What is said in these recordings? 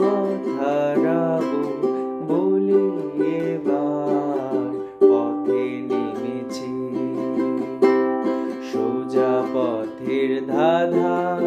পথ হারাবো এবার পথে নেমেছি। সোজা পথের ধাধা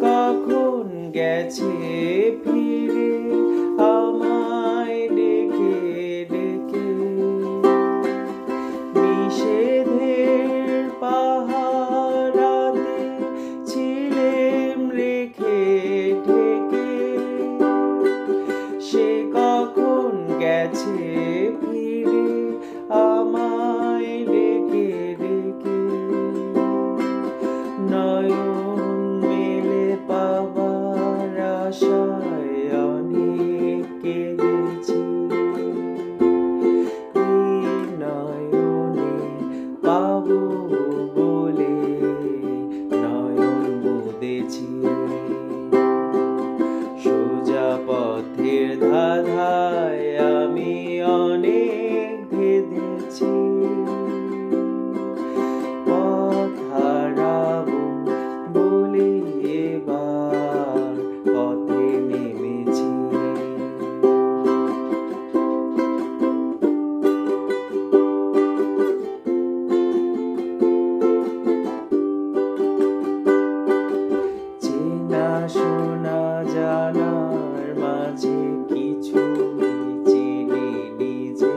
কখন গেছে ফিরে? যে কিছু চিনি নিজে।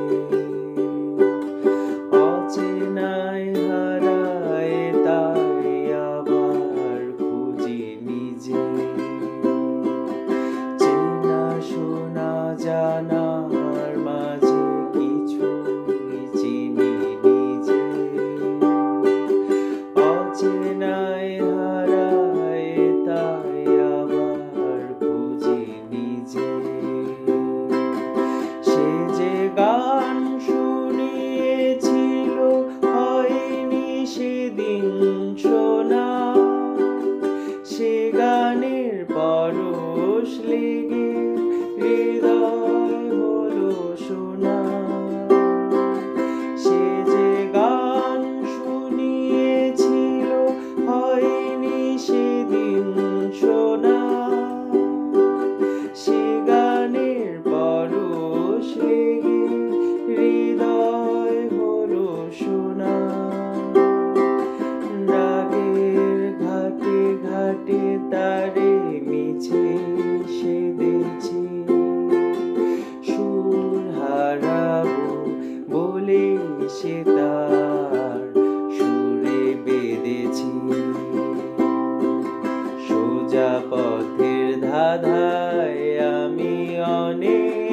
অচেনায় হারায় তাই আবার খুঁজি নিজে। চেনা শোনা জানা যা পথের ধাধায় আমি অনেক